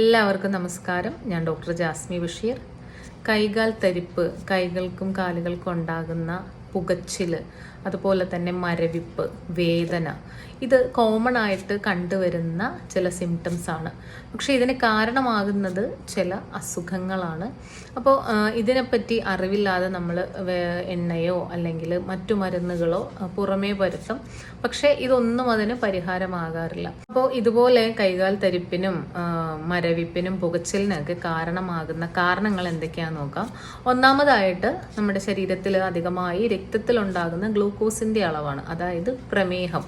എല്ലാവർക്കും നമസ്കാരം. ഞാൻ ഡോക്ടർ ജാസ്മി ബഷീർ. കൈകാൽ തരിപ്പ് കൈകൾക്കും കാലുകൾക്കും ഉണ്ടാകുന്ന പുകച്ചിൽ അതുപോലെ തന്നെ മരവിപ്പ് വേദന. ഇത് കോമൺ ആയിട്ട് കണ്ടുവരുന്ന ചില സിംറ്റംസ് ആണ്. പക്ഷേ ഇതിന് കാരണമാകുന്നത് ചില അസുഖങ്ങളാണ്. അപ്പോൾ ഇതിനെപ്പറ്റി അറിവില്ലാതെ നമ്മൾ എണ്ണയോ അല്ലെങ്കിൽ മറ്റു മരുന്നുകളോ പുറമേ വരുത്തും. പക്ഷേ ഇതൊന്നും അതിന് പരിഹാരമാകാറില്ല. അപ്പോൾ ഇതുപോലെ കൈകാൽ തരിപ്പിനും മരവിപ്പിനും പുകച്ചിലിനൊക്കെ കാരണമാകുന്ന കാരണങ്ങൾ എന്തൊക്കെയാണെന്ന് നോക്കാം. ഒന്നാമതായിട്ട് നമ്മുടെ ശരീരത്തിൽ അധികമായി രക്തത്തിലുണ്ടാകുന്ന ഗ്ലൂക്കോസിന്റെ അളവാണ് അതായത് പ്രമേഹം.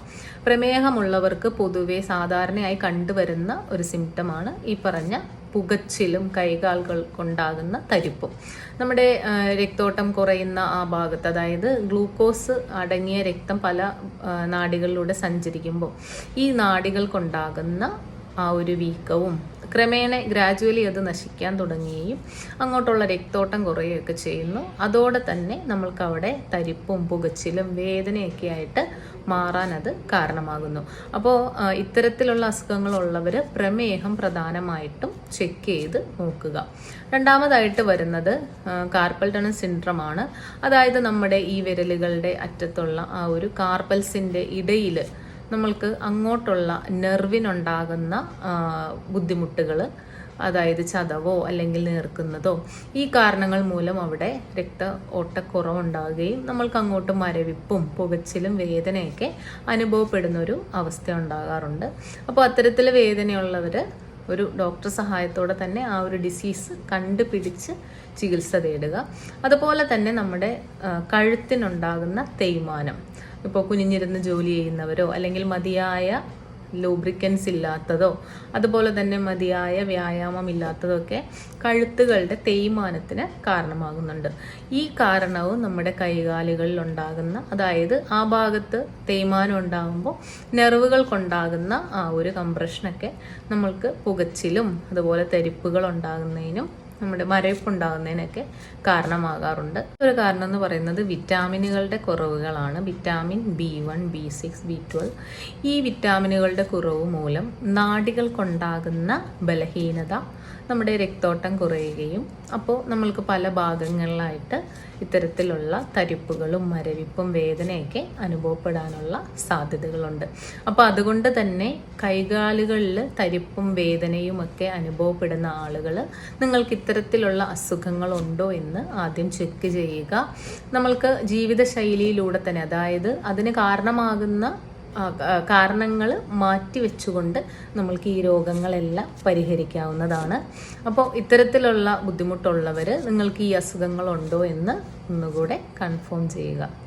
പ്രമേഹമുള്ളവർക്ക് പൊതുവെ സാധാരണയായി കണ്ടുവരുന്ന ഒരു സിംറ്റമാണ് ഈ പറഞ്ഞ പുകച്ചിലും കൈകാലുകൾക്കുണ്ടാകുന്ന തരിപ്പും. നമ്മുടെ രക്തോട്ടം കുറയുന്ന ആ ഭാഗത്ത് അതായത് ഗ്ലൂക്കോസ് അടങ്ങിയ രക്തം പല നാടികളിലൂടെ സഞ്ചരിക്കുമ്പോൾ ഈ നാടികൾക്കുണ്ടാകുന്ന ആ ഒരു വീക്കവും ക്രമേണ ഗ്രാജുവലി അത് നശിക്കാൻ തുടങ്ങുകയും അങ്ങോട്ടുള്ള രക്തോട്ടം കുറയുകയൊക്കെ ചെയ്യുന്നു. അതോടെ തന്നെ നമ്മൾക്ക് അവിടെ തരിപ്പും പുകച്ചിലും വേദനയൊക്കെ ആയിട്ട് മാറാൻ അത് കാരണമാകുന്നു. അപ്പോൾ ഇത്തരത്തിലുള്ള അസുഖങ്ങളുള്ളവർ പ്രമേഹം പ്രധാനമായിട്ടും ചെക്ക് ചെയ്ത് നോക്കുക. രണ്ടാമതായിട്ട് വരുന്നത് കാർപ്പൽ ടണൽ സിൻഡ്രം ആണ്. അതായത് നമ്മുടെ ഈ വിരലുകളുടെ അറ്റത്തുള്ള ആ ഒരു കാർപ്പൽസിന്റെ ഇടയിൽ നമ്മൾക്ക് അങ്ങോട്ടുള്ള നെർവിനുണ്ടാകുന്ന ബുദ്ധിമുട്ടുകൾ അതായത് ചതവോ അല്ലെങ്കിൽ നേർക്കുന്നതോ ഈ കാരണങ്ങൾ മൂലം അവിടെ രക്ത ഓട്ടക്കുറവുണ്ടാകുകയും നമ്മൾക്ക് അങ്ങോട്ട് മരവിപ്പും പുകച്ചിലും വേദനയൊക്കെ അനുഭവപ്പെടുന്ന ഒരു അവസ്ഥ ഉണ്ടാകാറുണ്ട്. അപ്പോൾ അത്തരത്തിൽ വേദനയുള്ളവർ ഒരു ഡോക്ടർ സഹായത്തോടെ തന്നെ ആ ഒരു ഡിസീസ് കണ്ടുപിടിച്ച് ചികിത്സ തേടുക. അതുപോലെ തന്നെ നമ്മുടെ കഴുത്തിനുണ്ടാകുന്ന തേയ്മാനം. ഇപ്പോൾ കുനിഞ്ഞിരുന്ന് ജോലി ചെയ്യുന്നവരോ അല്ലെങ്കിൽ മതിയായ ലൂബ്രിക്കൻസ് ഇല്ലാത്തതോ അതുപോലെ തന്നെ മതിയായ വ്യായാമം ഇല്ലാത്തതോ ഒക്കെ കഴുത്തുകളുടെ തേയ്മാനത്തിന് കാരണമാകുന്നുണ്ട്. ഈ കാരണവും നമ്മുടെ കൈകാലുകളിൽ ഉണ്ടാകുന്ന അതായത് ആ ഭാഗത്ത് തേയ്മാനം ഉണ്ടാകുമ്പോൾ നെർവുകൾക്കുണ്ടാകുന്ന ആ ഒരു കംപ്രഷനൊക്കെ നമ്മൾക്ക് പുകച്ചിലും അതുപോലെ തരിപ്പുകൾ ഉണ്ടാകുന്നതിനും നമ്മുടെ മരവിപ്പുണ്ടാകുന്നതിനൊക്കെ കാരണമാകാറുണ്ട്. ഒരു കാരണം എന്ന് പറയുന്നത് വിറ്റാമിനുകളുടെ കുറവുകളാണ്. Vitamin B one B six B twelve. ഈ വിറ്റാമിനുകളുടെ കുറവ് മൂലം നാടികൾക്കുണ്ടാകുന്ന ബലഹീനത നമ്മുടെ രക്തോട്ടം കുറയുകയും അപ്പോൾ നമ്മൾക്ക് പല ഭാഗങ്ങളിലായിട്ട് ഇത്തരത്തിലുള്ള തരിപ്പുകളും മരവിപ്പും വേദനയൊക്കെ അനുഭവപ്പെടാനുള്ള സാധ്യതകളുണ്ട്. അപ്പോൾ അതുകൊണ്ട് തന്നെ കൈകാലുകളിൽ തരിപ്പും വേദനയും ഒക്കെ അനുഭവപ്പെടുന്ന ആളുകൾ നിങ്ങൾക്ക് ഇത്തരത്തിലുള്ള അസുഖങ്ങളുണ്ടോ എന്ന് ആദ്യം ചെക്ക് ചെയ്യുക. നമ്മൾക്ക് ജീവിതശൈലിയിലൂടെ തന്നെ അതായത് അതിന് കാരണമാകുന്ന കാരണങ്ങൾ മാറ്റിവെച്ചുകൊണ്ട് നമ്മൾക്ക് ഈ രോഗങ്ങളെല്ലാം പരിഹരിക്കാവുന്നതാണ്. അപ്പോൾ ഇത്തരത്തിലുള്ള ബുദ്ധിമുട്ടുള്ളവർ നിങ്ങൾക്ക് ഈ അസുഖങ്ങളുണ്ടോ എന്ന് ഒന്നുകൂടെ കൺഫേം ചെയ്യുക.